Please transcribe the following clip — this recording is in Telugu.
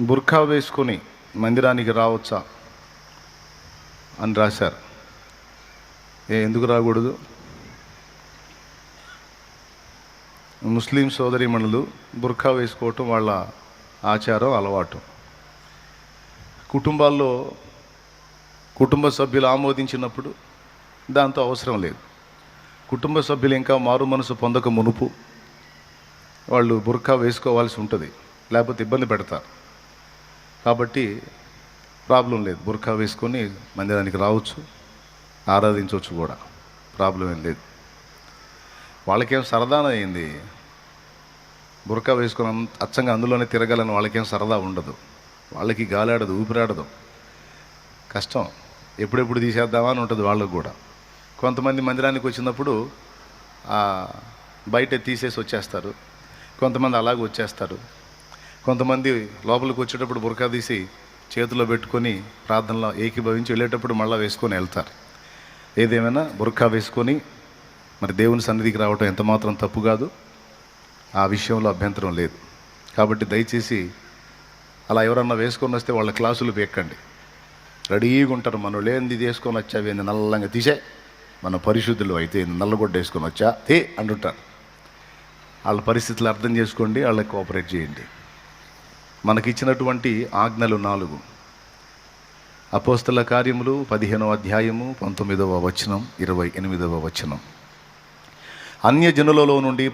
బుర్ఖా వేసుకొని మందిరానికి రావచ్చా? అని రాశారు. ఏ ఎందుకు రాకూడదు? ముస్లిం సోదరిమణులు బుర్ఖా వేసుకోవటం వాళ్ళ ఆచారం అలవాటు. కుటుంబాల్లో కుటుంబ సభ్యులు ఆమోదించినప్పుడు దాంతో అవసరం లేదు. కుటుంబ సభ్యులు ఇంకా మారు మనసు పొందక మునుపు వాళ్ళు బుర్ఖా వేసుకోవాల్సి ఉంటుంది. లేకపోతే ఇబ్బంది పెడతారు. కాబట్టి ప్రాబ్లం లేదు. బుర్ఖా వేసుకొని మందిరానికి రావచ్చు ఆరాధించవచ్చు కూడా. ప్రాబ్లం ఏం లేదు. వాళ్ళకేం సరదాన అయింది. బుర్ఖా వేసుకుని అచ్చంగా అందులోనే తిరగాలని వాళ్ళకేం సరదా ఉండదు. వాళ్ళకి గాలాడదు ఊపిరాడదు. కష్టం. ఎప్పుడెప్పుడు తీసేద్దామా అని ఉంటుంది వాళ్ళకు కూడా. కొంతమంది మందిరానికి వచ్చినప్పుడు బయట తీసేసి వచ్చేస్తారు. కొంతమంది అలాగే వచ్చేస్తారు. కొంతమంది లోపలికి వచ్చేటప్పుడు బురకా తీసి చేతిలో పెట్టుకొని ప్రార్థనలో ఏకీభవించి వెళ్ళేటప్పుడు మళ్ళీ వేసుకొని వెళ్తారు. ఏదేమైనా బురకా వేసుకొని మరి దేవుని సన్నిధికి రావటం ఎంత మాత్రం తప్పు కాదు. ఆ విషయంలో అభ్యంతరం లేదు. కాబట్టి దయచేసి అలా ఎవరన్నా వేసుకొని వస్తే వాళ్ళ క్లాసులు పెక్కండి రెడీగా ఉంటారు. మనం లేనిది తీసుకొని వచ్చావి ఏంది నల్లంగా తీసే. మన పరిశుద్ధులు అయితే నల్లగొడ్డ వేసుకొని వచ్చా తే అంటుంటారు. వాళ్ళ పరిస్థితులు అర్థం చేసుకోండి వాళ్ళకి కోఆపరేట్ చేయండి. మనకిచ్చినటువంటి ఆజ్ఞలు నాలుగు. అపోస్తల కార్యములు పదిహేనవ అధ్యాయము పంతొమ్మిదవ వచనం ఇరవై ఎనిమిదవ వచనం. అన్యజనులలో నుండి